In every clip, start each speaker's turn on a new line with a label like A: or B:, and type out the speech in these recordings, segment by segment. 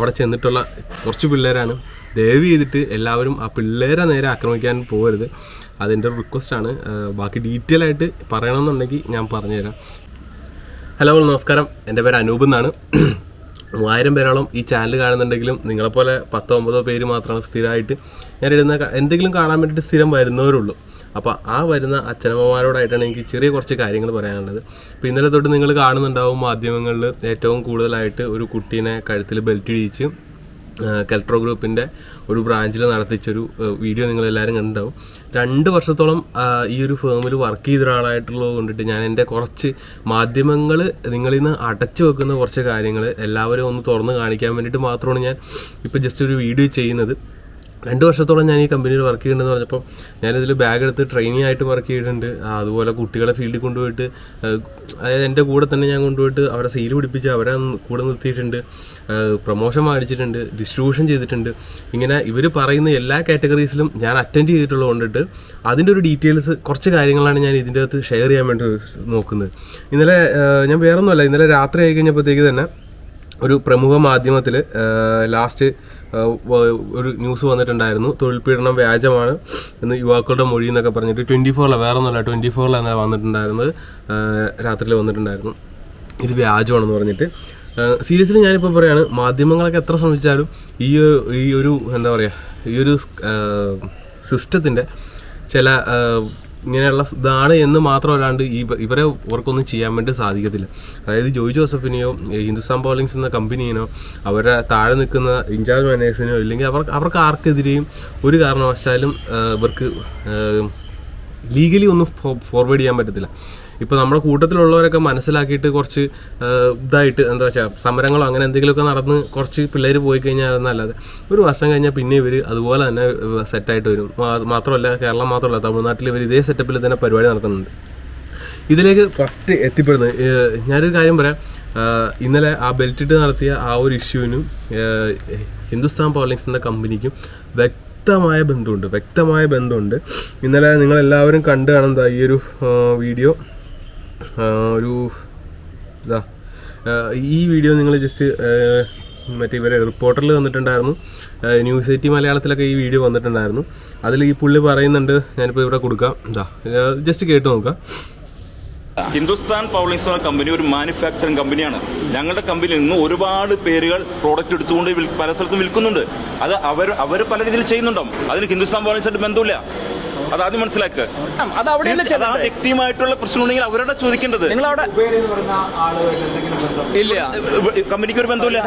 A: അവിടെ ചെന്നിട്ടുള്ള കുറച്ച് പിള്ളേരാണ്. ദയവ് ചെയ്തിട്ട് എല്ലാവരും ആ പിള്ളേരെ നേരെ ആക്രമിക്കാൻ പോകരുത്. അതെന്റെ റിക്വസ്റ്റാണ് ബാക്കി ഡീറ്റെയിൽ ആയിട്ട് പറയണമെന്നുണ്ടെങ്കിൽ ഞാൻ പറഞ്ഞുതരാം. ഹലോ നമസ്കാരം. എന്റെ പേര് അനൂപ് എന്നാണ്. മൂവായിരം പേരോളം ഈ ചാനൽ കാണുന്നുണ്ടെങ്കിലും നിങ്ങളെപ്പോലെ പത്തോ ഒമ്പതോ പേര് മാത്രമാണ് സ്ഥിരമായിട്ട്. ഞാൻ ഇടുന്ന എന്തെങ്കിലും കാണാൻ വേണ്ടിയിട്ട് സ്ഥിരം വരുന്നവരുള്ളൂ. അപ്പോൾ ആ വരുന്ന അച്ഛനമ്മമാരോടായിട്ടാണ് എനിക്ക് ചെറിയ കുറച്ച് കാര്യങ്ങൾ പറയാനുള്ളത്. ഇപ്പോൾ ഇന്നലെ തൊട്ട് നിങ്ങൾ കാണുന്നുണ്ടാവും മാധ്യമങ്ങളിൽ ഏറ്റവും കൂടുതലായിട്ട് ഒരു കുട്ടീനെ കഴുത്തിൽ ബെൽറ്റ് ഇടിച്ച് കെൽട്രോ ഗ്രൂപ്പിന്റെ ഒരു ബ്രാഞ്ചിൽ നടത്തിച്ചൊരു വീഡിയോ നിങ്ങളെല്ലാവരും കണ്ടിട്ടുണ്ടാവും. രണ്ട് വർഷത്തോളം ഈ ഒരു ഫേമിൽ വർക്ക് ചെയ്ത ഒരാളായിട്ടുള്ളത് കൊണ്ടിട്ട് ഞാൻ എന്റെ കുറച്ച് മാധ്യമങ്ങൾ നിങ്ങളിന്ന് അടച്ചു വെക്കുന്ന കുറച്ച് കാര്യങ്ങൾ എല്ലാവരും ഒന്ന് തുറന്ന് കാണിക്കാൻ വേണ്ടിയിട്ട് മാത്രമാണ് ഞാൻ ഇപ്പോൾ ജസ്റ്റ് ഒരു വീഡിയോ ചെയ്യുന്നത്. രണ്ട് വർഷത്തോളം ഞാൻ ഈ കമ്പനിയിൽ വർക്ക് ചെയ്യുന്നുണ്ടെന്ന് പറഞ്ഞപ്പോൾ ഞാനിതിൽ ബാഗ് എടുത്ത് ട്രെയിനിങ് ആയിട്ട് വർക്ക് ചെയ്തിട്ടുണ്ട്. അതുപോലെ കുട്ടികളെ ഫീൽഡിൽ കൊണ്ടുപോയിട്ട് അതായത് എന്റെ കൂടെ തന്നെ ഞാൻ കൊണ്ടുപോയിട്ട് അവരെ സീൽ പിടിപ്പിച്ച് അവരെ കൂടെ നിർത്തിയിട്ടുണ്ട്. പ്രൊമോഷൻ മേടിച്ചിട്ടുണ്ട് ഡിസ്ട്രിബ്യൂഷൻ ചെയ്തിട്ടുണ്ട്. ഇങ്ങനെ ഇവർ പറയുന്ന എല്ലാ കാറ്റഗറീസിലും ഞാൻ അറ്റൻഡ് ചെയ്തിട്ടുള്ളത് കൊണ്ടിട്ട് അതിന്റെ ഒരു ഡീറ്റെയിൽസ് കുറച്ച് കാര്യങ്ങളാണ് ഞാൻ ഇതിന്റെ അകത്ത് ഷെയർ ചെയ്യാൻ വേണ്ടി നോക്കുന്നത്. ഇന്നലെ ഞാൻ വേറൊന്നുമല്ല ഇന്നലെ രാത്രി ആയി കഴിഞ്ഞപ്പോഴത്തേക്ക് തന്നെ ഒരു പ്രമുഖ മാധ്യമത്തിൽ ലാസ്റ്റ് ഒരു ന്യൂസ് വന്നിട്ടുണ്ടായിരുന്നു. തൊഴിൽ പീഡനം വ്യാജമാണ് എന്ന് യുവാക്കളുടെ മൊഴി എന്നൊക്കെ പറഞ്ഞിട്ട് ട്വന്റി ഫോറിലെ വേറെ ഒന്നുമല്ല ട്വന്റി ഫോറിലാണ് വന്നിട്ടുണ്ടായിരുന്നത് രാത്രിയിൽ വന്നിട്ടുണ്ടായിരുന്നു. ഇത് വ്യാജമാണെന്ന് പറഞ്ഞിട്ട്. സീരിയസ്ലി ഞാനിപ്പോൾ പറയുകയാണ് മാധ്യമങ്ങളൊക്കെ എത്ര ശ്രമിച്ചാലും ഈ ഈ ഒരു എന്താ പറയുക ഈ ഒരു സിസ്റ്റത്തിന്റെ ചില ഇങ്ങനെയുള്ള ഇതാണ് എന്ന് മാത്രമല്ലാണ്ട് ഈ ഇവരെ ഇവർക്കൊന്നും ചെയ്യാൻ വേണ്ടി സാധിക്കത്തില്ല. അതായത് ജോയ് ജോസഫിനെയോ ഹിന്ദുസ്ഥാൻ ബോളിങ്സ് എന്ന കമ്പനിയിനോ അവരുടെ താഴെ നിൽക്കുന്ന ഇൻചാർജ് മാനേഴ്സിനോ ഇല്ലെങ്കിൽ അവർ അവർക്ക് ആർക്കെതിരെയും ഒരു കാരണവശാലും ഇവർക്ക് ലീഗലി ഒന്നും ഫോർവേഡ് ചെയ്യാൻ പറ്റത്തില്ല. ഇപ്പോൾ നമ്മുടെ കൂട്ടത്തിലുള്ളവരൊക്കെ മനസ്സിലാക്കിയിട്ട് കുറച്ച് ഇതായിട്ട് എന്താ വെച്ചാൽ സമരങ്ങളോ അങ്ങനെ എന്തെങ്കിലുമൊക്കെ നടന്ന് കുറച്ച് പിള്ളേർ പോയി കഴിഞ്ഞാൽ എന്നല്ലാതെ ഒരു വർഷം കഴിഞ്ഞാൽ പിന്നെ ഇവർ അതുപോലെ തന്നെ സെറ്റായിട്ട് വരും. മാത്രമല്ല കേരളം മാത്രമല്ല തമിഴ്നാട്ടിൽ ഇവർ ഇതേ സെറ്റപ്പിൽ തന്നെ പരിപാടി നടത്തുന്നുണ്ട്. ഇതിലേക്ക് ഫസ്റ്റ് എത്തിപ്പെടുന്നത് ഞാനൊരു കാര്യം പറയാം. ഇന്നലെ ആ ബെൽറ്റ് ഇട്ട് നടത്തിയ ആ ഒരു ഇഷ്യൂവിനും ഹിന്ദുസ്ഥാൻ എന്ന കമ്പനിക്കും വ്യക്തമായ ബന്ധമുണ്ട് വ്യക്തമായ ബന്ധമുണ്ട്. ഇന്നലെ നിങ്ങളെല്ലാവരും കണ്ടു കാണുന്നതാ ഈ ഒരു വീഡിയോ ഒരു ഇതാ. ഈ വീഡിയോ നിങ്ങൾ ജസ്റ്റ് മറ്റേ ഇവരെ റിപ്പോർട്ടറിൽ വന്നിട്ടുണ്ടായിരുന്നു ന്യൂസ് എയ്റ്റി മലയാളത്തിലൊക്കെ ഈ വീഡിയോ വന്നിട്ടുണ്ടായിരുന്നു. അതിൽ ഈ പുള്ളി പറയുന്നുണ്ട് ഞാനിപ്പോൾ ഇവിടെ കൊടുക്കാം. ഇതാ ജസ്റ്റ് കേട്ട് നോക്കാം.
B: ഹിന്ദുസ്ഥാൻ പൗളിംഗ് എന്ന കമ്പനി ഒരു മാനുഫാക്ചറിംഗ് കമ്പനിയാണ് ഞങ്ങളുടെ കമ്പനിയിൽ നിന്ന് ഒരുപാട് പേരുകൾ പ്രോഡക്റ്റ് എടുത്തുകൊണ്ട് പല സ്ഥലത്തും വിൽക്കുന്നുണ്ട്. അത് അവർ അവർ പല രീതിയിൽ ചെയ്യുന്നുണ്ടാവും. അതിന് ഹിന്ദുസ്ഥാൻ പൗളിങ്സായിട്ട് ബന്ധമില്ല. അത് ആദ്യം മനസ്സിലാക്കുക
C: അത്
B: അവിടെ ആ? വ്യക്തിയുമായിട്ടുള്ള പ്രശ്നമുണ്ടെങ്കിൽ അവരോട് ചോദിക്കേണ്ടത്.
C: നിങ്ങൾ അവിടെ ഇല്ല.
B: കമ്പനിക്ക് ഒരു ബന്ധമില്ല.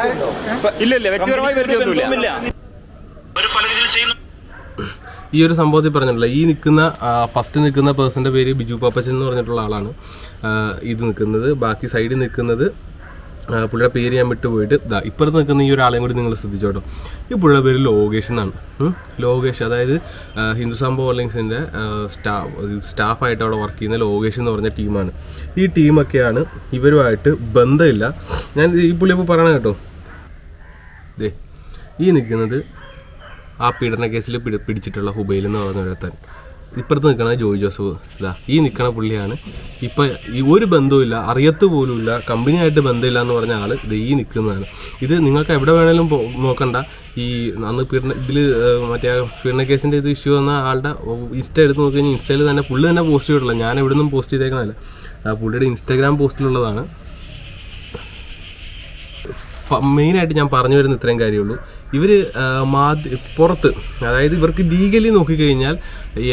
C: ഇല്ല ഇല്ല. വ്യക്തിപരമായി
B: ഒരു
C: പരിചയമൊന്നുമില്ല
B: ബന്ധവുമില്ല. അവർ പല രീതിയിൽ ചെയ്യുന്നു
A: ഈ ഒരു സംഭവത്തിൽ പറഞ്ഞിട്ടുള്ള ഈ നിൽക്കുന്ന ഫസ്റ്റ് നിൽക്കുന്ന പേഴ്സന്റെ പേര് ബിജു പാപ്പച്ചൻ എന്ന് പറഞ്ഞിട്ടുള്ള ആളാണ്. ഇത് നിൽക്കുന്നത്. ബാക്കി സൈഡിൽ നിൽക്കുന്നത് പുള്ളിയുടെ പേര് ഞാൻ വിട്ടുപോയിട്ട് ഇതാ ഇപ്പുറത്ത് നിൽക്കുന്ന ഈ ഒരാളെയും കൂടി നിങ്ങൾ ശ്രദ്ധിച്ചോട്ടോ ഈ പുള്ളിയുടെ പേര് ലോകേഷ് എന്നാണ്. ലോകേഷ് അതായത് ഹിന്ദു ഹിന്ദുസ്ഥാൻ ഹോൾഡിങ്സിന്റെ സ്റ്റാഫ് സ്റ്റാഫായിട്ട് അവിടെ വർക്ക് ചെയ്യുന്ന ലോകേഷ് എന്ന് പറഞ്ഞ ടീമാണ് ഈ ടീമൊക്കെയാണ് ഇവരുമായിട്ട് ബന്ധമില്ല. ഞാൻ ഈ പുള്ളി ഇപ്പോൾ പറയണം കേട്ടോ. ദേ ഈ നിൽക്കുന്നത് ആ പീഡന കേസിൽ പിടി പിടിച്ചിട്ടുള്ള ഹുബൈൽ എന്ന് പറഞ്ഞ ഒരുത്തൻ. ഇപ്പുറത്ത് നിൽക്കണ ജോയ് ജോസഫ് ഇതാ ഈ നിൽക്കണ പുള്ളിയാണ്. ഇപ്പം ഈ ഒരു ബന്ധവുമില്ല അറിയത്ത് പോലുമില്ല കമ്പനിയായിട്ട് ബന്ധമില്ല എന്ന് പറഞ്ഞ ആൾ ഇത് ഈ നിൽക്കുന്നതാണ്. ഇത് നിങ്ങൾക്ക് എവിടെ വേണേലും നോക്കണ്ട. ഈ അന്ന് പീഡന ഇതിൽ മറ്റേ പീഡന കേസിന്റെ ഇത് ഇഷ്യൂ വന്ന ആളുടെ ഇൻസ്റ്റ എടുത്ത് നോക്കി കഴിഞ്ഞാൽ ഇൻസ്റ്റയിൽ തന്നെ പുള്ളി തന്നെ പോസ്റ്റ് ചെയ്തിട്ടുള്ള ഞാൻ എവിടെ നിന്നും പോസ്റ്റ് ചെയ്തേക്കണല്ല ആ പുള്ളിയുടെ ഇൻസ്റ്റാഗ്രാം പോസ്റ്റിലുള്ളതാണ്. മെയിനായിട്ട് ഞാൻ പറഞ്ഞു വരുന്ന ഇത്രയും കാര്യമുള്ളൂ ഇവർ മാധ്യ പുറത്ത് അതായത് ഇവർക്ക് ലീഗലി നോക്കിക്കഴിഞ്ഞാൽ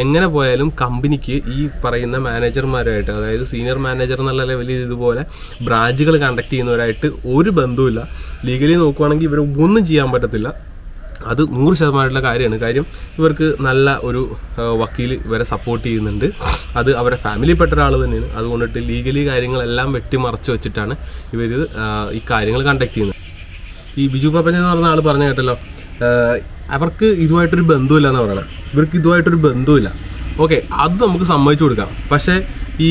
A: എങ്ങനെ പോയാലും കമ്പനിക്ക് ഈ പറയുന്ന മാനേജർമാരുമായിട്ട് അതായത് സീനിയർ മാനേജർ എന്നുള്ള ലെവലിൽ ഇതുപോലെ ബ്രാഞ്ചുകൾ കണ്ടക്ട് ചെയ്യുന്നവരായിട്ട് ഒരു ബന്ധവുമില്ല. ലീഗലി നോക്കുവാണെങ്കിൽ ഇവർ ഒന്നും ചെയ്യാൻ പറ്റത്തില്ല. അത് നൂറ് ശതമാനമുള്ള കാര്യമാണ്. കാര്യം ഇവർക്ക് നല്ല ഒരു വക്കീൽ ഇവരെ സപ്പോർട്ട് ചെയ്യുന്നുണ്ട്. അത് അവരെ ഫാമിലിപ്പെട്ട ഒരാൾ തന്നെയാണ്. അതുകൊണ്ടിട്ട് ലീഗലി കാര്യങ്ങളെല്ലാം വെട്ടിമറച്ച് വെച്ചിട്ടാണ് ഇവർ ഈ കാര്യങ്ങൾ കണ്ടക്ട് ചെയ്യുന്നത്. ഈ ബിജു പാപ്പൻ എന്ന് പറഞ്ഞ ആൾ പറഞ്ഞ കേട്ടല്ലോ. അവർക്ക് ഇതുമായിട്ടൊരു ബന്ധമില്ല എന്ന് പറയണം. ഇവർക്ക് ഇതുമായിട്ടൊരു ബന്ധമില്ല ഓക്കെ അത് നമുക്ക് സമ്മതിച്ചു കൊടുക്കാം. പക്ഷേ ഈ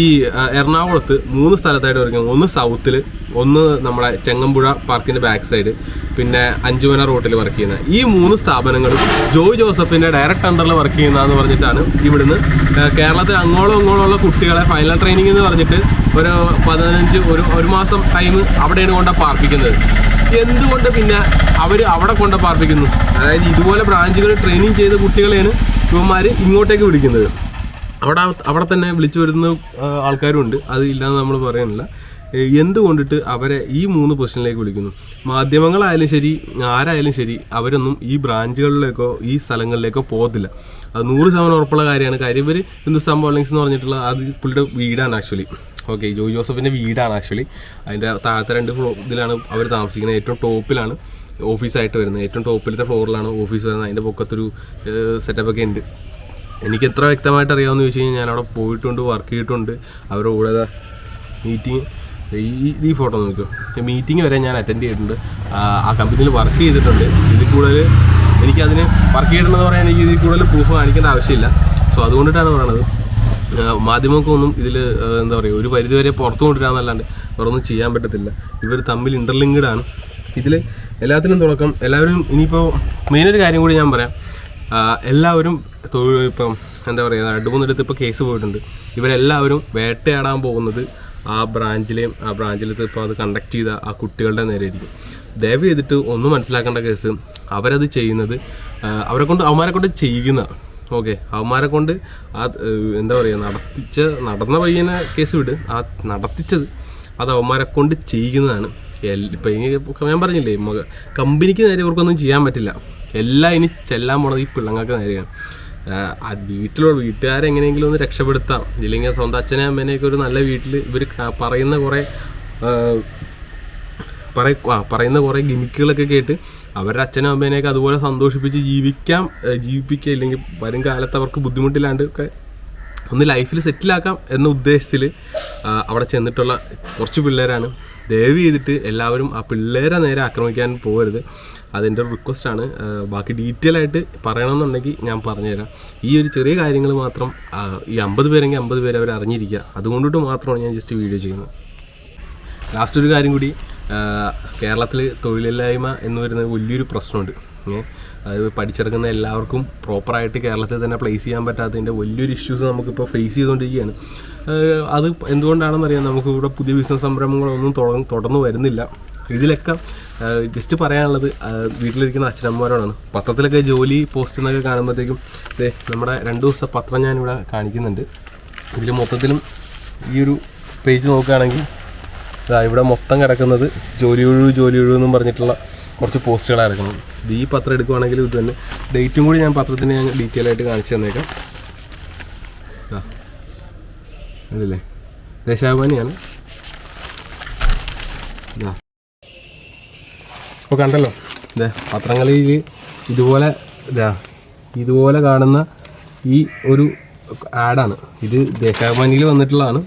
A: എറണാകുളത്ത് മൂന്ന് സ്ഥലത്തായിട്ട് വരയ്ക്കും ഒന്ന് സൗത്തിൽ ഒന്ന് നമ്മുടെ ചെങ്ങമ്പുഴ പാർക്കിന്റെ ബാക്ക് സൈഡ് പിന്നെ അഞ്ചുവന റോട്ടിൽ വർക്ക് ചെയ്യുന്ന. ഈ മൂന്ന് സ്ഥാപനങ്ങളും ജോയ് ജോസഫിന്റെ ഡയറക്റ്റ് അണ്ടറിൽ വർക്ക് ചെയ്യുന്നതെന്ന് പറഞ്ഞിട്ടാണ് ഇവിടുന്ന് കേരളത്തിൽ അങ്ങോളം ഇങ്ങോളം ഉള്ള കുട്ടികളെ ഫൈനൽ ട്രെയിനിങ് എന്ന് പറഞ്ഞിട്ട് ഒരു പതിനഞ്ച് ഒരു ഒരു മാസം ടൈം അവിടെയാണ് കൊണ്ട് പാർപ്പിക്കുന്നത്. എന്തുകൊണ്ട് പിന്നെ അവർ അവിടെ കൊണ്ട് പാർപ്പിക്കുന്നു? അതായത് ഇതുപോലെ ബ്രാഞ്ചുകൾ ട്രെയിനിങ് ചെയ്ത കുട്ടികളെയാണ് ഇവന്മാർ ഇങ്ങോട്ടേക്ക് വിളിക്കുന്നത്. അവിടെ അവിടെ തന്നെ വിളിച്ചു വരുന്ന ആൾക്കാരും ഉണ്ട് അത് ഇല്ലാന്ന് നമ്മൾ പറയുന്നില്ല ഏ, എന്തുകൊണ്ടിട്ട് അവരെ ഈ മൂന്ന് പൊസിഷനിലേക്ക് വിളിക്കുന്നു? മാധ്യമങ്ങളായാലും ശരി ആരായാലും ശരി അവരൊന്നും ഈ ബ്രാഞ്ചുകളിലേക്കോ ഈ സ്ഥലങ്ങളിലേക്കോ പോകത്തില്ല. അത് നൂറ് ശതമാനം ഉറപ്പുള്ള കാര്യമാണ്. കാര്യം ഇവർ ഹിന്ദുസ്ഥാൻ ബോളിങ്സ് എന്ന് പറഞ്ഞിട്ടുള്ള അത് പുള്ളിയുടെ വീടാണ് ആക്ച്വലി. ഓക്കെ ജോയ് ജോസഫിന്റെ വീടാണ് ആക്ച്വലി. അതിന്റെ താഴത്തെ രണ്ട് ഇതിലാണ് അവർ താമസിക്കുന്നത്. ഏറ്റവും ടോപ്പിലാണ് ഓഫീസായിട്ട് വരുന്നത്. ഏറ്റവും ടോപ്പിലത്തെ ഫ്ലോറിലാണ് ഓഫീസ് വരുന്നത്. അതിന്റെ പൊക്കത്തൊരു സെറ്റപ്പൊക്കെ ഉണ്ട്. എനിക്ക് എത്ര വ്യക്തമായിട്ട് അറിയാമെന്ന് ചോദിച്ചു കഴിഞ്ഞാൽ ഞാൻ അവിടെ പോയിട്ടുണ്ട് വർക്ക് ചെയ്തിട്ടുണ്ട്. അവരുടെ കൂടെ മീറ്റിംഗ് ഈ ഈ ഫോട്ടോ നോക്കൂ. മീറ്റിംഗ് വരെ ഞാൻ അറ്റൻഡ് ചെയ്തിട്ടുണ്ട്. ആ, കമ്പനിയിൽ വർക്ക് ചെയ്തിട്ടുണ്ട്. ഇതിൽ കൂടുതൽ എനിക്കതിന് വർക്ക് ചെയ്തിട്ടുണ്ടെന്ന് പറയാൻ എനിക്ക് ഇതിൽ കൂടുതൽ പ്രൂഫ് കാണിക്കേണ്ട ആവശ്യമില്ല. സോ അതുകൊണ്ടിട്ടാണ് പറയണത്. മാധ്യമങ്ങൾക്കൊന്നും ഇതിൽ എന്താ പറയുക ഒരു പരിധിവരെ പുറത്തു കൊണ്ടുവരാന്നല്ലാണ്ട് വേറൊന്നും ചെയ്യാൻ പറ്റത്തില്ല. ഇവർ തമ്മിൽ ഇന്റർലിങ്ക്ഡ് ആണ്. ഇതിൽ എല്ലാത്തിനും തുടക്കം എല്ലാവരും ഇനിയിപ്പോൾ മെയിനൊരു കാര്യം കൂടി ഞാൻ പറയാം. എല്ലാവരും തൊഴിൽ ഇപ്പം എന്താ പറയുക രണ്ട് മൂന്നിടത്ത് ഇപ്പോൾ കേസ് പോയിട്ടുണ്ട്. ഇവരെല്ലാവരും വേട്ടയാടാൻ പോകുന്നത് ആ ബ്രാഞ്ചിലെയും ആ ബ്രാഞ്ചിലത്തെ ഇപ്പോൾ അത് കണ്ടക്ട് ചെയ്ത ആ കുട്ടികളുടെ നേരെ ആയിരിക്കും ദയവ് ചെയ്തിട്ട് ഒന്നും മനസ്സിലാക്കേണ്ട കേസ് അവരത് ചെയ്യുന്നത് അവരെ കൊണ്ട് അവന്മാരെ കൊണ്ട് ചെയ്യുന്ന ഓക്കെ അവന്മാരെ കൊണ്ട് ആ എന്താ പറയുക നടത്തിച്ച നടന്ന പയ്യനെ കേസ് വിട്. ആ നടത്തിച്ചത് അത് അവന്മാരെ കൊണ്ട് ചെയ്യുന്നതാണ്. ഇപ്പം ഞാൻ പറഞ്ഞില്ലേ കമ്പനിക്ക് നേരെ ഇവർക്കൊന്നും ചെയ്യാൻ പറ്റില്ല. എല്ലാം ഇനി ചെല്ലാൻ പോണത് ഈ പിള്ളങ്ങൾക്ക് നേരെയാണ്. വീട്ടിലുള്ള വീട്ടുകാരെ എങ്ങനെയെങ്കിലും ഒന്ന് രക്ഷപ്പെടുത്താം. ഇല്ലെങ്കിൽ സ്വന്തം അച്ഛനെ അമ്മേനെയൊക്കെ ഒരു നല്ല വീട്ടിൽ ഇവർ പറയുന്ന കുറേ പറയ പറയുന്ന കുറേ ഗിമിക്കുകളൊക്കെ കേട്ട് അവരുടെ അച്ഛനും അമ്മേനെയൊക്കെ അതുപോലെ സന്തോഷിപ്പിച്ച് ജീവിക്കാം ജീവിപ്പിക്കുക. ഇല്ലെങ്കിൽ വരും കാലത്ത് അവർക്ക് ബുദ്ധിമുട്ടില്ലാണ്ട് ഒക്കെ ഒന്ന് ലൈഫിൽ സെറ്റിലാക്കാം എന്ന ഉദ്ദേശത്തിൽ അവിടെ ചെന്നിട്ടുള്ള കുറച്ച് പിള്ളേരാണ്. ദയവ് ചെയ്തിട്ട് എല്ലാവരും ആ പിള്ളേരെ നേരെ ആക്രമിക്കാൻ പോകരുത്. അതെന്റെ ഒരു റിക്വസ്റ്റാണ് ബാക്കി ഡീറ്റെയിൽ ആയിട്ട് പറയണമെന്നുണ്ടെങ്കിൽ ഞാൻ പറഞ്ഞുതരാം. ഈ ഒരു ചെറിയ കാര്യങ്ങൾ മാത്രം ഈ അമ്പത് പേരെങ്കിൽ അമ്പത് പേര് അവർ അറിഞ്ഞിരിക്കുക. അതുകൊണ്ടിട്ട് മാത്രമാണ് ഞാൻ ജസ്റ്റ് വീഡിയോ ചെയ്യുന്നത്. ലാസ്റ്റ് ഒരു കാര്യം കൂടി കേരളത്തിൽ തൊഴിലില്ലായ്മ എന്ന് വരുന്ന വലിയൊരു പ്രശ്നമുണ്ട്. ഏ, അതായത് പഠിച്ചെടുക്കുന്ന എല്ലാവർക്കും പ്രോപ്പറായിട്ട് കേരളത്തിൽ തന്നെ പ്ലേസ് ചെയ്യാൻ പറ്റാത്തതിന്റെ വലിയൊരു ഇഷ്യൂസ് നമുക്കിപ്പോൾ ഫേസ് ചെയ്തുകൊണ്ടിരിക്കുകയാണ്. അത് എന്തുകൊണ്ടാണെന്നറിയാം? നമുക്ക് ഇവിടെ പുതിയ ബിസിനസ് സംരംഭങ്ങളൊന്നും തുടർന്ന് വരുന്നില്ല. ഇതിലൊക്കെ ജസ്റ്റ് പറയാനുള്ളത് വീട്ടിലിരിക്കുന്ന അച്ഛനമ്മമാരോടാണ്. പത്രത്തിലൊക്കെ ജോലി പോസ്റ്റ് എന്നൊക്കെ കാണുമ്പോഴത്തേക്കും നമ്മുടെ രണ്ട് ദിവസത്തെ പത്രം ഞാനിവിടെ കാണിക്കുന്നുണ്ട്. ഇതിൽ മൊത്തത്തിലും ഈ ഒരു പേജ് നോക്കുകയാണെങ്കിൽ ഇവിടെ മൊത്തം കിടക്കുന്നത് ജോലി ഒഴിവ് ജോലി ഒഴിവ് എന്നും പറഞ്ഞിട്ടുള്ള കുറച്ച് പോസ്റ്റുകൾ ഇറക്കണം ഇത് ഈ പത്രം എടുക്കുവാണെങ്കിൽ ഇത് തന്നെ. ഡേറ്റും കൂടി ഞാൻ പത്രത്തിന് ഞാൻ ഡീറ്റെയിൽ ആയിട്ട് കാണിച്ചു തന്നേക്കാം. കണ്ടില്ലേ? ദേശാഭിമാനിയാണ്. ഇപ്പോൾ കണ്ടല്ലോ? ഇതേ പത്രങ്ങളിൽ ഇതുപോലെ ഇതാ ഇതുപോലെ കാണുന്ന ഈ ഒരു ആഡാണ്. ഇത് ദേശാഭിമാനിയിൽ വന്നിട്ടുള്ളതാണ്.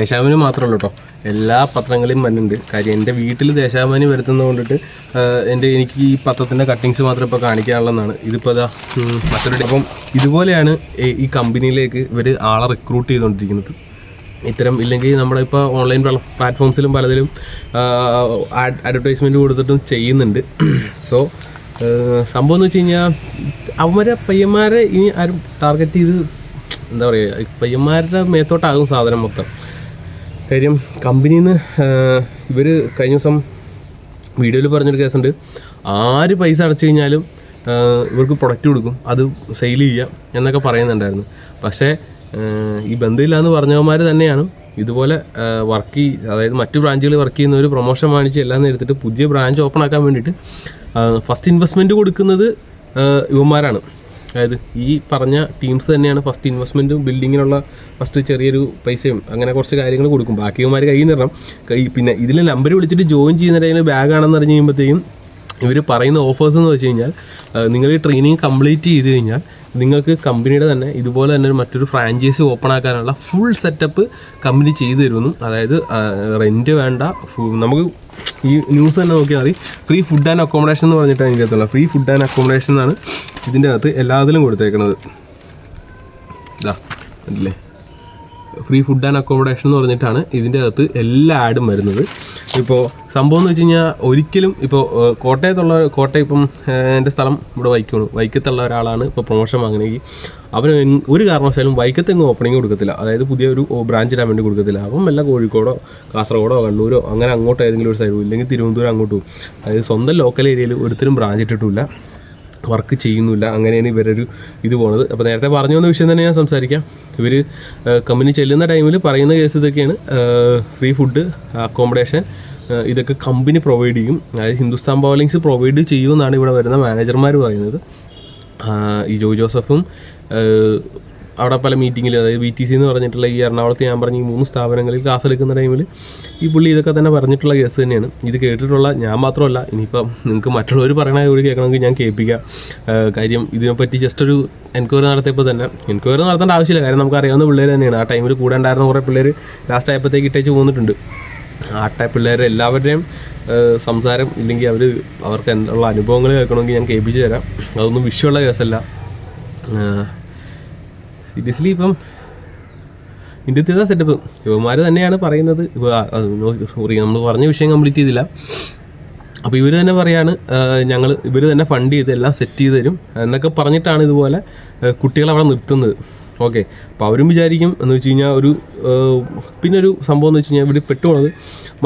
A: ദേശാഭിമാനി മാത്രമല്ല കേട്ടോ. എല്ലാ പത്രങ്ങളിലും മഞ്ഞുണ്ട് കാര്യം എന്റെ വീട്ടിൽ ദേശാഭിമാനി വരുത്തുന്നത് കൊണ്ടിട്ട് എന്റെ എനിക്ക് ഈ പത്രത്തിന്റെ കട്ടിങ്സ് മാത്രം ഇപ്പോൾ കാണിക്കാനുള്ളതാണ്. ഇതിപ്പോൾ അതാ മറ്റൊരു അപ്പം ഇതുപോലെയാണ് ഈ- കമ്പനിയിലേക്ക് ഇവർ ആളെ റിക്രൂട്ട് ചെയ്തുകൊണ്ടിരിക്കുന്നത് ഇത്തരം ഇല്ലെങ്കിൽ നമ്മളിപ്പോൾ ഓൺലൈൻ പ്ലാറ്റ്ഫോംസിലും പലതിലും അഡ്വർടൈസ്മെന്റ് കൊടുത്തിട്ടും ചെയ്യുന്നുണ്ട്. സോ സംഭവം എന്ന് വെച്ച് കഴിഞ്ഞാൽ അവരെ പയ്യന്മാരെ ഇനി ആരും ടാർഗറ്റ് ചെയ്ത് എന്താ പറയുക പയ്യന്മാരുടെ മേത്തോട്ടാകും സാധനം മൊത്തം. കാര്യം കമ്പനിയിൽ നിന്ന് ഇവർ കഴിഞ്ഞ ദിവസം വീഡിയോയിൽ പറഞ്ഞൊരു കേസുണ്ട്. ആര് പൈസ അടച്ചു കഴിഞ്ഞാലും ഇവർക്ക് പ്രൊഡക്റ്റ് കൊടുക്കും. അത് സെയിൽ ചെയ്യാം എന്നൊക്കെ പറയുന്നുണ്ടായിരുന്നു. പക്ഷേ ഈ ബന്ധമില്ല എന്ന് പറഞ്ഞവന്മാർ തന്നെയാണ് ഇതുപോലെ വർക്ക് അതായത് മറ്റു ബ്രാഞ്ചുകൾ വർക്ക് ചെയ്യുന്ന ഒരു പ്രൊമോഷൻ വാങ്ങിച്ച് എല്ലാം എടുത്തിട്ട് പുതിയ ബ്രാഞ്ച് ഓപ്പൺ ആക്കാൻ വേണ്ടിയിട്ട് ഫസ്റ്റ് ഇൻവെസ്റ്റ്മെന്റ് കൊടുക്കുന്നത് ഇവന്മാരാണ്. അതായത് ഈ പറഞ്ഞ ടീംസ് തന്നെയാണ് ഫസ്റ്റ് ഇൻവെസ്റ്റ്മെന്റും ബിൽഡിങ്ങിനുള്ള ഫസ്റ്റ് ചെറിയൊരു പൈസയും അങ്ങനെ കുറച്ച് കാര്യങ്ങൾ കൊടുക്കും. ബാക്കിയവന്മാർ കയ്യിൽ നിറണം കൈ പിന്നെ ഇതിൽ നമ്പർ വിളിച്ചിട്ട് ജോയിൻ ചെയ്യുന്നതിന് ബാഗാണെന്ന് അറിഞ്ഞ് കഴിയുമ്പോഴത്തേക്കും ഇവർ പറയുന്ന ഓഫേഴ്സ് എന്ന് വെച്ച് കഴിഞ്ഞാൽ നിങ്ങൾ ഈ ട്രെയിനിങ് കംപ്ലീറ്റ് ചെയ്ത് കഴിഞ്ഞാൽ നിങ്ങൾക്ക് കമ്പനിയുടെ തന്നെ ഇതുപോലെ തന്നെ മറ്റൊരു ഫ്രാഞ്ചൈസി ഓപ്പൺ ആക്കാനുള്ള ഫുൾ സെറ്റപ്പ് കമ്പനി ചെയ്തു തരുമെന്നും അതായത് റെന്റ് വേണ്ട നമുക്ക് ഈ ന്യൂസ് തന്നെ നോക്കിയാൽ മതി. ഫ്രീ ഫുഡ് ആൻഡ് അക്കോമഡേഷൻ എന്ന് പറഞ്ഞിട്ടാണ് ഇതിന്റെ അകത്തുള്ളത്. ഫ്രീ ഫുഡ് ആൻഡ് അക്കോമഡേഷൻ എന്നാണ് ഇതിന്റെ അകത്ത് എല്ലാത്തിലും കൊടുത്തേക്കുന്നത് ഇതാ അല്ലേ ഫ്രീ ഫുഡ് ആൻഡ് അക്കോമഡേഷൻ എന്ന് പറഞ്ഞിട്ടാണ് ഇതിന്റെ അകത്ത് എല്ലാ ആഡും വരുന്നത്. ഇപ്പോൾ സംഭവം എന്ന് വെച്ച് കഴിഞ്ഞാൽ ഒരിക്കലും ഇപ്പോൾ കോട്ടയത്തുള്ള കോട്ടയം ഇപ്പം എന്റെ സ്ഥലം ഇവിടെ വൈക്കമാണ് വൈക്കത്തുള്ള ഒരാളാണ് ഇപ്പോൾ പ്രൊമോഷൻ വാങ്ങണമെങ്കിൽ അവന് ഒരു കാരണവശാലും വൈക്കത്ത് എങ്ങും ഓപ്പണിംഗ് കൊടുക്കത്തില്ല. അതായത് പുതിയൊരു ബ്രാഞ്ച് ഇടാൻ വേണ്ടി കൊടുക്കത്തില്ല. അപ്പം വല്ല കോഴിക്കോടോ കാസർഗോഡോ കണ്ണൂരോ അങ്ങനെ അങ്ങോട്ടോ ഏതെങ്കിലും ഒരു സൈഡ് ഇല്ലെങ്കിൽ തിരുവനന്തപുരം അങ്ങോട്ട് അതായത് സ്വന്തം ലോക്കൽ ഏരിയയിൽ ഒരുത്തരും ബ്രാഞ്ച് ഇട്ടിട്ടില്ല വർക്ക് ചെയ്യുന്നില്ല. അങ്ങനെയാണ് ഇവരൊരു ഇത് പോണത്. അപ്പോൾ നേരത്തെ പറഞ്ഞു വന്ന വിഷയം തന്നെ ഞാൻ സംസാരിക്കാം. ഇവർ കമ്പനി ചെല്ലുന്ന ടൈമിൽ പറയുന്ന കേസ് ഇതൊക്കെയാണ്. ഫ്രീ ഫുഡ് അക്കോമഡേഷൻ ഇതൊക്കെ കമ്പനി പ്രൊവൈഡ് ചെയ്യും. അതായത് ഹിന്ദുസ്ഥാൻ ബോളിങ്സ് പ്രൊവൈഡ് ചെയ്യുമെന്നാണ് ഇവിടെ വരുന്ന മാനേജർമാർ പറയുന്നത്. ഈ ജോയ് ജോസഫും അവിടെ പല മീറ്റിങ്ങിൽ അതായത് ബി ടി സി എന്ന് പറഞ്ഞിട്ടുള്ള ഈ എറണാകുളത്ത് ഞാൻ പറഞ്ഞ ഈ മൂന്ന് സ്ഥാപനങ്ങളിൽ ക്ലാസ് എടുക്കുന്ന ടൈമിൽ ഈ പുള്ളി ഇതൊക്കെ തന്നെ പറഞ്ഞിട്ടുള്ള കേസ് തന്നെയാണ്. ഇത് കേട്ടിട്ടുള്ള ഞാൻ മാത്രമല്ല ഇനിയിപ്പം നിങ്ങൾക്ക് മറ്റുള്ളവർ പറയണ കൂടി കേൾക്കണമെങ്കിൽ ഞാൻ കേൾപ്പിക്കാം. കാര്യം ഇതിനെപ്പറ്റി ജസ്റ്റ് ഒരു എൻക്വയറി നടത്തിയപ്പോൾ തന്നെ എൻക്വയറി നടത്തേണ്ട ആവശ്യമില്ല. കാര്യം നമുക്ക് അറിയാവുന്ന പിള്ളേർ തന്നെയാണ്. ആ ടൈമിൽ കൂടെ ഉണ്ടായിരുന്ന കുറേ പിള്ളേർ ലാസ്റ്റ് ആയപ്പോഴത്തേക്ക് ഇട്ടേച്ച് പോന്നിട്ടുണ്ട്. ആ ടൈപ്പ് പിള്ളേരെ എല്ലാവരുടെയും സംസാരം ഇല്ലെങ്കിൽ അവർ അവർക്ക് എന്തുള്ള അനുഭവങ്ങൾ കേൾക്കണമെങ്കിൽ ഞാൻ കേൾപ്പിച്ച് തരാം. അതൊന്നും വിഷയമുള്ള കേസല്ല സീരിയസ്ലി ഇപ്പം ഇന്ത്യത്തെ സെറ്റപ്പ് യുവമാർ തന്നെയാണ് പറയുന്നത്. സോറി നമ്മൾ പറഞ്ഞ വിഷയം കംപ്ലീറ്റ് ചെയ്തില്ല. അപ്പോൾ ഇവർ തന്നെ പറയാണ് ഞങ്ങൾ ഇവർ തന്നെ ഫണ്ട് ചെയ്ത് എല്ലാം സെറ്റ് ചെയ്ത് തരും എന്നൊക്കെ പറഞ്ഞിട്ടാണ് ഇതുപോലെ കുട്ടികൾ അവിടെ നിർത്തുന്നത്. ഓക്കെ അപ്പോൾ അവരും വിചാരിക്കും എന്ന് വെച്ച് കഴിഞ്ഞാൽ ഒരു പിന്നെ ഒരു സംഭവം എന്ന് വെച്ച് കഴിഞ്ഞാൽ ഇവിടെ പെട്ടുപോണത്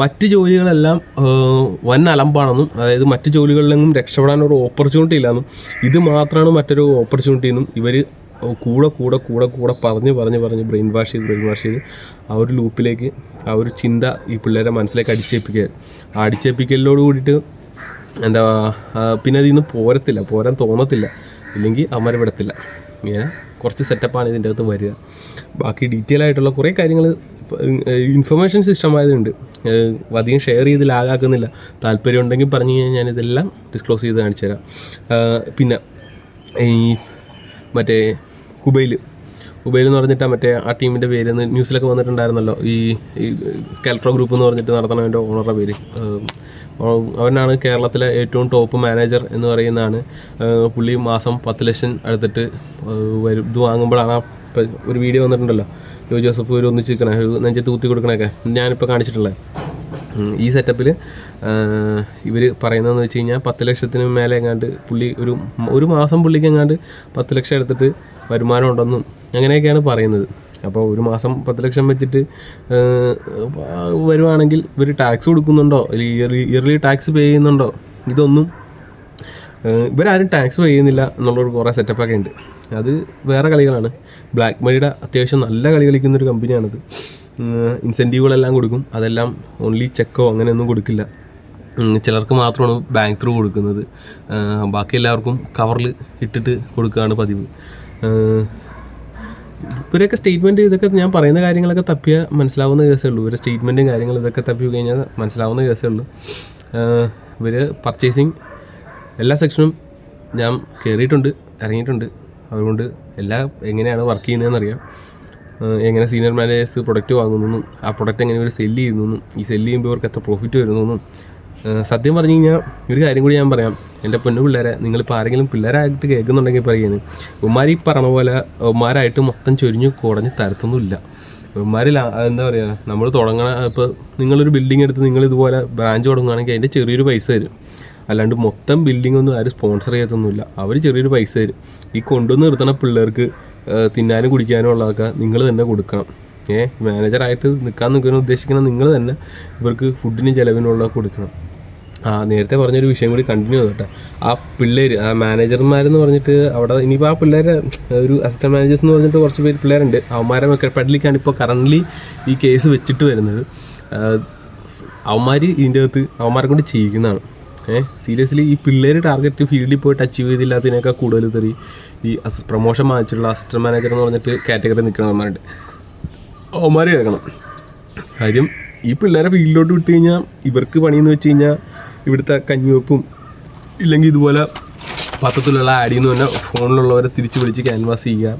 A: മറ്റ് ജോലികളെല്ലാം വൻ അലമ്പാണെന്നും അതായത് മറ്റ് ജോലികളിലെങ്ങും രക്ഷപ്പെടാനൊരു ഓപ്പർച്യൂണിറ്റി ഇല്ലെന്നും ഇത് മാത്രമാണ് മറ്റൊരു ഓപ്പർച്യൂണിറ്റി എന്നും ഇവർ കൂടെ കൂടെ കൂടെ കൂടെ പറഞ്ഞ് പറഞ്ഞ് പറഞ്ഞ് ബ്രെയിൻ വാഷ് ചെയ്ത് ബ്രെയിൻ വാഷ് ചെയ്ത് ആ ഒരു ലൂപ്പിലേക്ക് ആ ഒരു ചിന്ത ഈ പിള്ളേരെ മനസ്സിലേക്ക് അടിച്ചേൽപ്പിക്കുക. ആ അടിച്ചേൽപ്പിക്കലിനോട് കൂടിയിട്ട് എന്താ പിന്നെ അതിൽ നിന്ന് പോരത്തില്ല പോരാൻ തോന്നത്തില്ല. ഇല്ലെങ്കിൽ അമര വിടത്തില്ല. ഇങ്ങനെ കുറച്ച് സെറ്റപ്പാണ് ഇതിന്റെ അകത്ത് വരിക. ബാക്കി ഡീറ്റെയിൽ ആയിട്ടുള്ള കുറേ കാര്യങ്ങൾ ഇൻഫർമേഷൻ സിസ്റ്റം ഏഹ് അധികം ഷെയർ ചെയ്ത് ലാഗാക്കുന്നില്ല. താല്പര്യം ഉണ്ടെങ്കിൽ പറഞ്ഞു കഴിഞ്ഞാൽ ഞാനിതെല്ലാം ഡിസ്ക്ലോസ് ചെയ്ത് കാണിച്ചു തരാം. പിന്നെ ഈ മറ്റേ ഹുബൈൽ ഹുബൈൽ എന്ന് പറഞ്ഞിട്ട് മറ്റേ ആ ടീമിന്റെ പേര് ന്യൂസിലൊക്കെ വന്നിട്ടുണ്ടായിരുന്നല്ലോ. ഈ ഈ ഗ്രൂപ്പ് എന്ന് പറഞ്ഞിട്ട് നടത്തണതിന്റെ ഓണറുടെ പേര്. അവനാണ് കേരളത്തിലെ ഏറ്റവും ടോപ്പ് മാനേജർ എന്ന് പറയുന്നതാണ്. പുള്ളി മാസം പത്ത് ലക്ഷം എടുത്തിട്ട് വരും. ഇത് വാങ്ങുമ്പോഴാണ് ഒരു വീഡിയോ വന്നിട്ടുണ്ടല്ലോ. ജോ ജോസഫ് ഒരു ഒന്നിച്ച് നിൽക്കണേ നെഞ്ചത്ത് കുത്തി കൊടുക്കണൊക്കെ. ഞാനിപ്പോൾ കാണിച്ചിട്ടുള്ളത്. ഈ സെറ്റപ്പിൽ ഇവർ പറയുന്നതെന്ന് വെച്ച് കഴിഞ്ഞാൽ പത്ത് ലക്ഷത്തിന് മേലെ എങ്ങാണ്ട് പുള്ളി ഒരു ഒരു മാസം പുള്ളിക്ക് എങ്ങാണ്ട് പത്ത് ലക്ഷം എടുത്തിട്ട് വരുമാനം ഉണ്ടെന്നും അങ്ങനെയൊക്കെയാണ് പറയുന്നത്. അപ്പോൾ ഒരു മാസം പത്ത് ലക്ഷം വെച്ചിട്ട് വരുവാണെങ്കിൽ ഇവർ ടാക്സ് കൊടുക്കുന്നുണ്ടോ? ഇയർലി ടാക്സ് പേ ചെയ്യുന്നുണ്ടോ? ഇതൊന്നും ഇവരാരും ടാക്സ് പേ ചെയ്യുന്നില്ല എന്നുള്ളൊരു കുറേ സെറ്റപ്പൊക്കെ ഉണ്ട്. അത് വേറെ കളികളാണ്. ബ്ലാക്ക് മണിയുടെ അത്യാവശ്യം നല്ല കളി കളിക്കുന്നൊരു കമ്പനിയാണത് ഇൻസെന്റീവുകളെല്ലാം കൊടുക്കും. അതെല്ലാം ഓൺലി ചെക്കോ അങ്ങനെയൊന്നും കൊടുക്കില്ല. ചിലർക്ക് മാത്രമാണ് ബാങ്ക് ത്രൂ കൊടുക്കുന്നത്. ബാക്കി എല്ലാവർക്കും കവറിൽ ഇട്ടിട്ട് കൊടുക്കുകയാണ് പതിവ്. ഇവരെയൊക്കെ സ്റ്റേറ്റ്മെന്റ് ഇതൊക്കെ ഞാൻ പറയുന്ന കാര്യങ്ങളൊക്കെ തപ്പിയ മനസ്സിലാവുന്ന കേസേ ഉള്ളൂ. ഇവരുടെ സ്റ്റേറ്റ്മെന്റും കാര്യങ്ങളും ഇതൊക്കെ തപ്പി കഴിഞ്ഞാൽ മനസ്സിലാവുന്ന കേസേ ഉള്ളൂ. ഇവർ പർച്ചേസിങ് എല്ലാ സെക്ഷനും ഞാൻ കയറിയിട്ടുണ്ട് ഇറങ്ങിയിട്ടുണ്ട്. അതുകൊണ്ട് എല്ലാം എങ്ങനെയാണ് വർക്ക് ചെയ്യുന്നതെന്ന് അറിയാം ഏഹ് എങ്ങനെ സീനിയർ മാനേജേഴ്സ് പ്രൊഡക്റ്റ് വാങ്ങുന്നു ആ പ്രൊഡക്റ്റ് എങ്ങനെ ഇവർ സെല്ല് ചെയ്യുന്നു ഈ സെല്ല് ചെയ്യുമ്പോൾ ഇവർക്ക് എത്ര പ്രോഫിറ്റ് വരുന്നു സത്യം പറഞ്ഞു കഴിഞ്ഞാൽ ഒരു കാര്യം കൂടി ഞാൻ പറയാം. എന്റെ പൊന്നു പിള്ളേരെ നിങ്ങളിപ്പോൾ ആരെങ്കിലും പിള്ളേരായിട്ട് കേൾക്കുന്നുണ്ടെങ്കിൽ പറയുകയാണ് ഉമ്മാർ ഈ പറഞ്ഞ പോലെ ഉമ്മാരായിട്ട് മൊത്തം ചൊരിഞ്ഞ് കുടഞ്ഞ് തരത്തൊന്നുമില്ല. ഉമ്മാരിൽ എന്താ പറയുക നമ്മൾ തുടങ്ങണ ഇപ്പോൾ നിങ്ങളൊരു ബിൽഡിംഗ് എടുത്ത് നിങ്ങൾ ഇതുപോലെ ബ്രാഞ്ച് തുടങ്ങുകയാണെങ്കിൽ അതിന്റെ ചെറിയൊരു പൈസ തരും. അല്ലാണ്ട് മൊത്തം ബിൽഡിംഗ് ഒന്നും ആരും സ്പോൺസർ ചെയ്യത്തൊന്നുമില്ല. അവർ ചെറിയൊരു പൈസ തരും. ഈ കൊണ്ടുവന്ന് നിർത്തണ പിള്ളേർക്ക് തിന്നാനും കുടിക്കാനും ഉള്ളതൊക്കെ നിങ്ങൾ തന്നെ കൊടുക്കണം. ഏ മാനേജറായിട്ട് നിൽക്കാൻ നിൽക്കുന്ന ഉദ്ദേശിക്കുന്ന നിങ്ങൾ തന്നെ ഇവർക്ക് ഫുഡിനും ചിലവിനുള്ള കൊടുക്കണം. ആ നേരത്തെ പറഞ്ഞൊരു വിഷയം കൂടി കണ്ടിന്യൂ ചെയ്തോട്ടെ. ആ പിള്ളേർ ആ മാനേജർമാരെന്ന് പറഞ്ഞിട്ട് അവിടെ ഇനിയിപ്പോൾ ആ പിള്ളേരെ ഒരു അസിസ്റ്റന്റ് മാനേജേഴ്സ് എന്ന് പറഞ്ഞിട്ട് കുറച്ച് പേര് പിള്ളേരുണ്ട്. അവന്മാരെ ഒക്കെ പെടലിക്കാണ് ഇപ്പോൾ കറന്റ്ലി ഈ കേസ് വെച്ചിട്ട് വരുന്നത്. അവന്മാർ ഇതിന്റെ അകത്ത് അവന്മാരെ കൊണ്ട് ചെയ്യിക്കുന്നതാണ്. ഏഹ് സീരിയസ്ലി ഈ പിള്ളേർ ടാർഗറ്റ് ഫീൽഡിൽ പോയിട്ട് അച്ചീവ് ചെയ്തില്ലാത്തതിനേക്കാൾ കൂടുതൽ തെറി ഈ പ്രൊമോഷൻ വാങ്ങിച്ചിട്ടുള്ള അസിസ്റ്റന്റ് മാനേജർ എന്ന് പറഞ്ഞിട്ട് കാറ്റഗറി നിൽക്കണവന്മാരുണ്ട് അവന്മാർ കേൾക്കണം. കാര്യം ഈ പിള്ളേരെ ഫീൽഡിലോട്ട് വിട്ട് കഴിഞ്ഞാൽ ഇവർക്ക് പണിയെന്ന് വെച്ച് കഴിഞ്ഞാൽ ഇവിടുത്തെ കഞ്ഞിവെപ്പും ഇല്ലെങ്കിൽ ഇതുപോലെ പത്രത്തിലുള്ള ആഡിൽ നിന്ന് തന്നെ ഫോണിലുള്ളവരെ തിരിച്ച് വിളിച്ച് ക്യാൻവാസ് ചെയ്യുക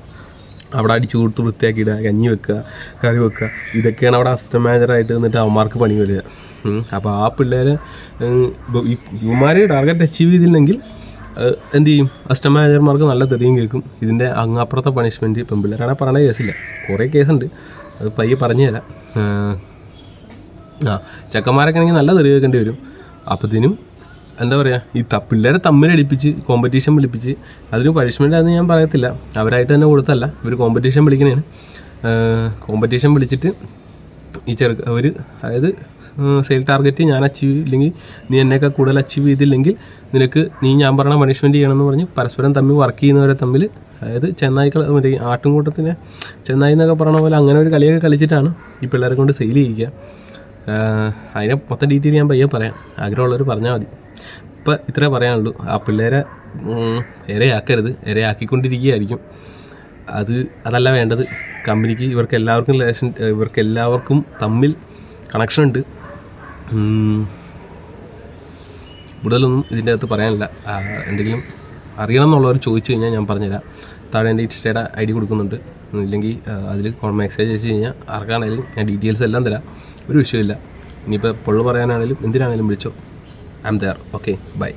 A: അവിടെ അടിച്ചു കൊടുത്ത് വൃത്തിയാക്കിയിടുക കഞ്ഞി വെക്കുക കറി വെക്കുക. ഇതൊക്കെയാണ് അവിടെ അസിസ്റ്റന്റ് മാനേജറായിട്ട് നിന്നിട്ട് അവന്മാർക്ക് പണി വരിക. അപ്പോൾ ആ പിള്ളേരെ ഈ ഇവന്മാർ ടാർഗറ്റ് അച്ചീവ് ചെയ്തില്ലെങ്കിൽ എന്ത് ചെയ്യും? അസിസ്റ്റന്റ് മാനേജർമാർക്ക് നല്ല തെറിയും കേൾക്കും. ഇതിന്റെ അങ്ങാപ്പുറത്തെ പണിഷ്മെന്റ് ഇപ്പം പിള്ളേരാണെങ്കിൽ പറയണ കേസില്ല. കുറേ കേസുണ്ട്. അത് പയ്യെ പറഞ്ഞു തരാം. ആ ചെക്കന്മാരൊക്കെ ആണെങ്കിൽ നല്ല തെറി കേൾക്കേണ്ടി വരും. അപ്പത്തിനും എന്താ പറയുക ഈ ത പിള്ളേരെ തമ്മിലടിപ്പിച്ച് കോമ്പറ്റീഷൻ വിളിപ്പിച്ച് അതിന് പണിഷ്മെന്റ് ആണെന്ന് ഞാൻ പറയത്തില്ല. അവരായിട്ട് തന്നെ കൊടുത്തല്ല ഇവർ കോമ്പറ്റീഷൻ വിളിക്കുന്നതാണ് കോമ്പറ്റീഷൻ വിളിച്ചിട്ട് ഈ ചെറുക്ക അവർ അതായത് സെയിൽ ടാർഗറ്റ് ഞാൻ അച്ചീവ് ഇല്ലെങ്കിൽ നീ എന്നെയൊക്കെ കൂടുതൽ അച്ചീവ് ചെയ്തില്ലെങ്കിൽ നിനക്ക് നീ ഞാൻ പറഞ്ഞ പണിഷ്മെന്റ് ചെയ്യണമെന്ന് പറഞ്ഞ് പരസ്പരം തമ്മിൽ വർക്ക് ചെയ്യുന്നവരെ തമ്മിൽ അതായത് ചെന്നായിക്കൾ മറ്റേ ആട്ടുംകൂട്ടത്തിന് ചെന്നായി എന്നൊക്കെ പറഞ്ഞ പോലെ അങ്ങനെ ഒരു കളിയൊക്കെ കളിച്ചിട്ടാണ് ഈ പിള്ളേരെ കൊണ്ട് സെയിൽ ചെയ്യിക്കുക. ആഹ് അതിനെ മൊത്തം ഡീറ്റെയിൽ ഞാൻ പയ്യെ പറയാം. ആഗ്രഹമുള്ളവർ പറഞ്ഞാൽ മതി. ഇപ്പം ഇത്രേ പറയാനുള്ളൂ. ആ പിള്ളേരെ ഇരയാക്കരുത്. ഇരയാക്കിക്കൊണ്ടിരിക്കുകയായിരിക്കും. അത് അതല്ല വേണ്ടത്. കമ്പനിക്ക് ഇവർക്ക് എല്ലാവർക്കും റിലേഷൻ ഇവർക്ക് എല്ലാവർക്കും തമ്മിൽ കണക്ഷൻ ഉണ്ട്. കൂടുതലൊന്നും ഇതിന്റെ അകത്ത് പറയാനില്ല. എന്തെങ്കിലും അറിയണം എന്നുള്ളവർ ചോദിച്ചു കഴിഞ്ഞാൽ ഞാൻ പറഞ്ഞുതരാം. താഴെ എന്റെ ഇൻസ്റ്റയുടെ ഐ ഡി കൊടുക്കുന്നുണ്ട്. ഇല്ലെങ്കിൽ അതിൽ മെസ്സേജ് അയച്ചു കഴിഞ്ഞാൽ ആർക്കാണെങ്കിലും ഞാൻ ഡീറ്റെയിൽസ് എല്ലാം തരാം. ഒരു വിഷയമില്ല ഇനിയിപ്പോൾ പൊള്ളു പറയാനാണെങ്കിലും എന്തിനാണെങ്കിലും വിളിച്ചോ. I am there. Okay bye.